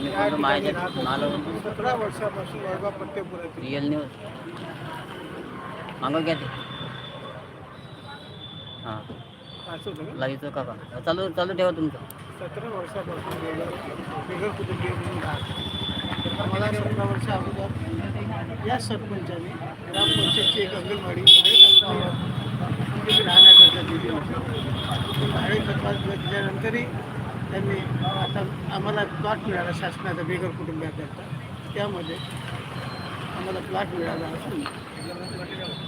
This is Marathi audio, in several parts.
मी ठिकाणी माझ्या. नालं सतरा वर्षापासून वैभव पट्टेपुरातील रिअल न्यूज मागं घ्या ते. हां. असं होतं? लाईचं का का चालू चालू ठेवा तुमचं. सतरा वर्षापासून वेगळं वेगळं कुटुंबीय म्हणून राहतो मला सतरा वर्ष अगोदर या सरपंचाने ग्रामपंचायतची एक अंगणवाडी राहण्याकरता दिली. होती भाडे दिल्यानंतरही त्यांनी आता आम्हाला प्लॉट मिळाला शासनाचा बेघर कुटुंबाकरता त्यामध्ये आम्हाला प्लॉट मिळाला असून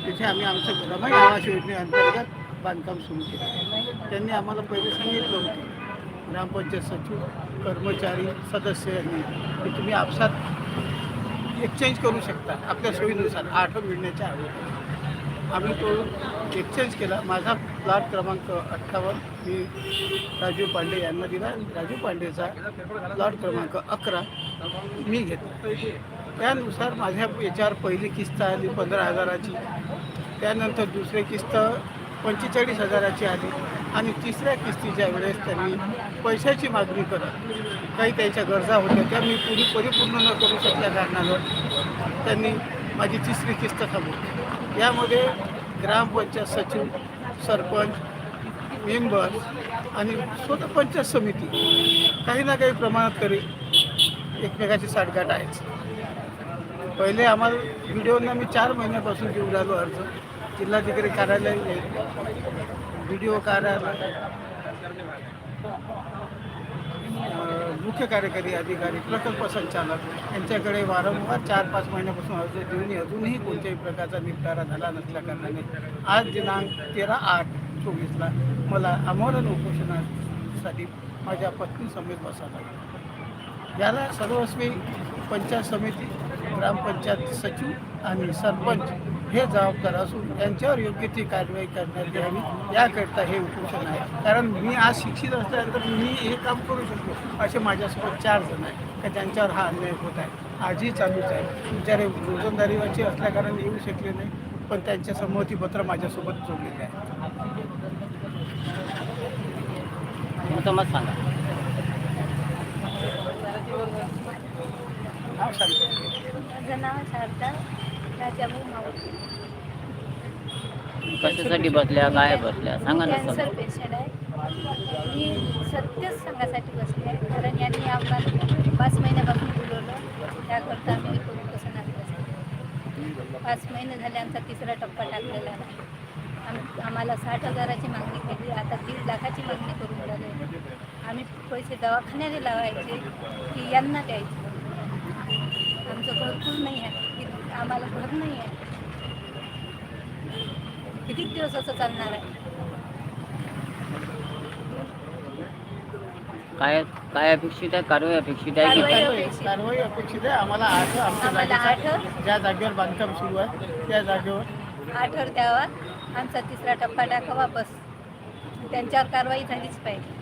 तिथे आम्ही आमचं रमाई आवास योजनेअंतर्गत बांधकाम सुरू केलं. त्यांनी आम्हाला पहिले सांगितलं होतं ग्रामपंचायत सचिव कर्मचारी सदस्य यांनी की तुम्ही आपसात एक्सचेंज करू शकता आपल्या सोयीनुसार आठ मिळण्याच्या अगोदर. आम्ही तो एक्सचेंज केला. माझा प्लॉट क्रमांक अठ्ठावन्न. मी राजीव पांडे यांना दिला. राजीव पांडेचा प्लॉट क्रमांक अकरा मी घेतला. त्यानुसार माझ्या याच्यावर पहिली किस्त आली पंधरा हजाराची. त्यानंतर दुसरी किस्त पंचेचाळीस हजाराची आली. आणि तिसऱ्या किस्तीच्या वेळेस त्यांनी पैशाची मागणी करत काही त्याच्या गरजा होत्या त्या मी पुरी परिपूर्ण न करू शकल्या कारणानं त्यांनी माझी तिसरी किस्त थांबवली. यामध्ये ग्रामपंचायत सचिव सरपंच मेंबर आणि स्वतः पंचायत समिती काही ना काही प्रमाणात तरी एकमेकाची साठगाठ आहेच. पहिले आम्हाला व्हिडिओना मी चार महिन्यापासून घेऊन राहिलो अर्ज. जिल्हाधिकारी कार्यालय व्हिडिओ कार्यालय मुख्य कार्यकारी अधिकारी प्रकल्प संचालक यांच्याकडे वारंवार चार पाच महिन्यापासून अर्ज देऊनही अजूनही कोणत्याही प्रकारचा निपटारा झाला नसल्या कारणाने आज दिनांक तेरा आठ चोवीसला मला आमरण उपोषणासाठी माझ्या पत्नीसमेत बसावं लागलं. याला सर्वस्वी पंचायत समिती ग्रामपंचायत सचिव आणि सरपंच हे जबाबदार असून त्यांच्यावर योग्य ती कारवाई करण्यात यावी याकरता हे उपोषण आहे. कारण मी आज शिक्षित असल्यानंतर मी हे काम करू शकतो असे माझ्यासोबत चार जण आहेत. का ज्यांच्यावर हा अन्याय होत आहे. आजही चालूच आहे. बिचारे रोजंदारीवरचे असल्याकारणे येऊ शकले नाही पण त्यांचे संमतीपत्र माझ्यासोबत जोडलेले आहे. तुमचं मत सांगा. नाव सांगतो माझं नाव शारदा. कशासाठी बसल्या? काय बसल्या? सांगा ना कॅन्सर सर पेशंट आहे. मी सत्यच सांगासाठी बसले आहे. कारण यांनी आम्हाला पाच महिन्यापासून बोलवलं. त्याकरता आम्ही उपोषणात बसले पाच महिने झाले आमचा तिसरा टप्पा टाकलेला नाही. आम आम्हाला साठ हजाराची मागणी केली. आता दीड लाखाची मागणी करून राहिले. आम्ही पैसे दवाखान्याने लावायचे की यांना द्यायचे. आमचं घरकुल नाही आहे. आम्हाला घर नाही आहे किती दिवस असं चालणार आहे? काय काय अपेक्षित आहे? कारवाई अपेक्षित आहे की कारवाई काय? अपेक्षित. कारवाई अपेक्षित आहे. आम्हाला आठ आमच्या आम्हाला जागेचा आठ. ज्या जागेवर बांधकाम सुरू आहे त्या जागेवर. आठवर द्यावा. आमचा तिसरा टप्पा टाकावा बस त्यांच्यावर कारवाई झालीच पाहिजे.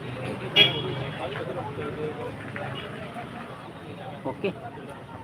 ओके.